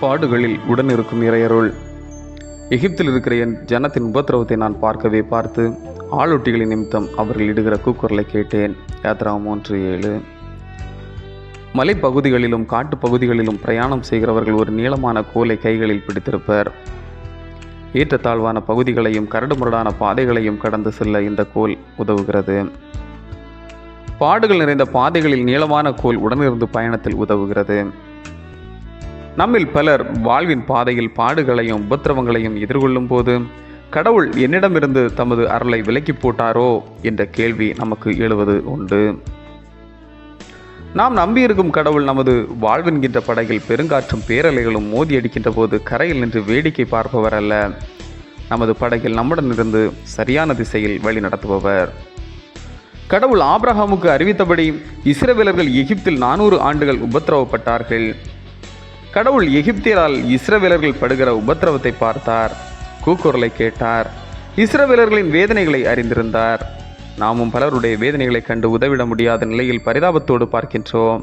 பாடுகளில் உடன் இருக்கும் இறையருள். எகிப்தில் இருக்கிற என் ஜனத்தின் உபத்திரவத்தை நான் பார்க்கவே பார்த்து ஆளொட்டிகளின் நிமித்தம் அவர்கள் இடுகிற கூக்குரலை கேட்டேன். யாத்ரா மூன்று ஏழு. மலைப்பகுதிகளிலும் காட்டுப் பகுதிகளிலும் பிரயாணம் செய்கிறவர்கள் ஒரு நீளமான கோலை கைகளில் பிடித்திருப்பர். ஏற்றத்தாழ்வான பகுதிகளையும் கரடுமுரடான பாதைகளையும் கடந்து செல்ல இந்த கோல் உதவுகிறது. பாடுகள் நிறைந்த பாதைகளில் நீளமான கோல் உடனிருந்து பயணத்தில் உதவுகிறது. நம்மில் பலர் வாழ்வின் பாதையில் பாடுகளையும் உபத்திரவங்களையும் எதிர்கொள்ளும் போது கடவுள் என்னிடமிருந்து தமது அருளை விலக்கி போட்டாரோ என்ற கேள்வி நமக்கு எழுவது உண்டு. நாம் நம்பியிருக்கும் கடவுள் நமது வாழ்வென்கின்ற படகில் பெருங்காற்றும் பேரலைகளும் மோதி அடிக்கின்ற போது கரையில் நின்று வேடிக்கை பார்ப்பவர் அல்ல. நமது படகில் நம்முடன் இருந்து சரியான திசையில் வழி நடத்துபவர். கடவுள் ஆப்ரஹாமுக்கு அறிவித்தபடி இஸ்ரவேலர்கள் எகிப்தில் நானூறு ஆண்டுகள் உபத்திரவப்பட்டார்கள். கடவுள் எகிப்தியரால் இஸ்ரவேலர்கள் படுகிற உபத்திரவத்தை பார்த்தார். கூக்குரலை கேட்டார். இஸ்ரவேலர்களின் வேதனைகளை அறிந்திருந்தார். நாமும் பலருடைய வேதனைகளை கண்டு உதவிட முடியாத நிலையில் பரிதாபத்தோடு பார்க்கின்றோம்.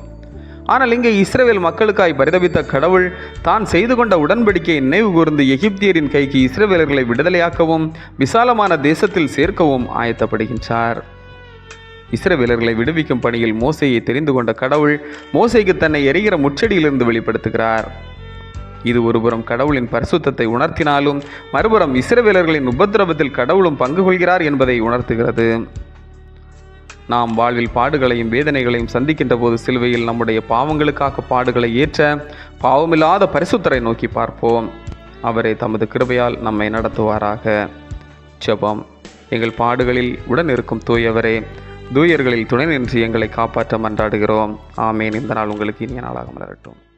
ஆனால் இங்கே இஸ்ரவேல் மக்களுக்காய் பரிதபித்த கடவுள் தான் செய்து கொண்ட உடன்படிக்கையை நினைவு கூர்ந்து எகிப்தியரின் கைக்கு இஸ்ரவேலர்களை விடுதலையாக்கவும் விசாலமான தேசத்தில் சேர்க்கவும் ஆயத்தப்படுகின்றார். இஸ்ரவேலர்களை விடுவிக்கும் பணியில் மோசையை தெரிந்து கொண்ட கடவுள் மோசைக்கு தன்னை எரிகிற முச்சடியிலிருந்து வெளிப்படுத்துகிறார். இது ஒருபுறம் கடவுளின் பரிசுத்தத்தை உணர்த்தினாலும் மறுபுறம் இஸ்ரவேலர்களின் உபத்திரவத்தில் கடவுளும் பங்கு கொள்கிறார் என்பதை உணர்த்துகிறது. நாம் வாழ்வில் பாடுகளையும் வேதனைகளையும் சந்திக்கின்ற போது சிலுவையில் நம்முடைய பாவங்களுக்காக பாடுகளை ஏற்ற பாவமில்லாத பரிசுத்தரை நோக்கி பார்ப்போம். அவரே தமது கிருபையால் நம்மை நடத்துவாராக. ஜெபம். எங்கள் பாடுகளில் உடன் இருக்கும் தூயவரே தூயர்களில் துணை நின்று எங்களை காப்பாற்ற மன்றாடுகிறோம். ஆமேன். இந்த நாள் உங்களுக்கு இனிய நாளாக மலரட்டும்.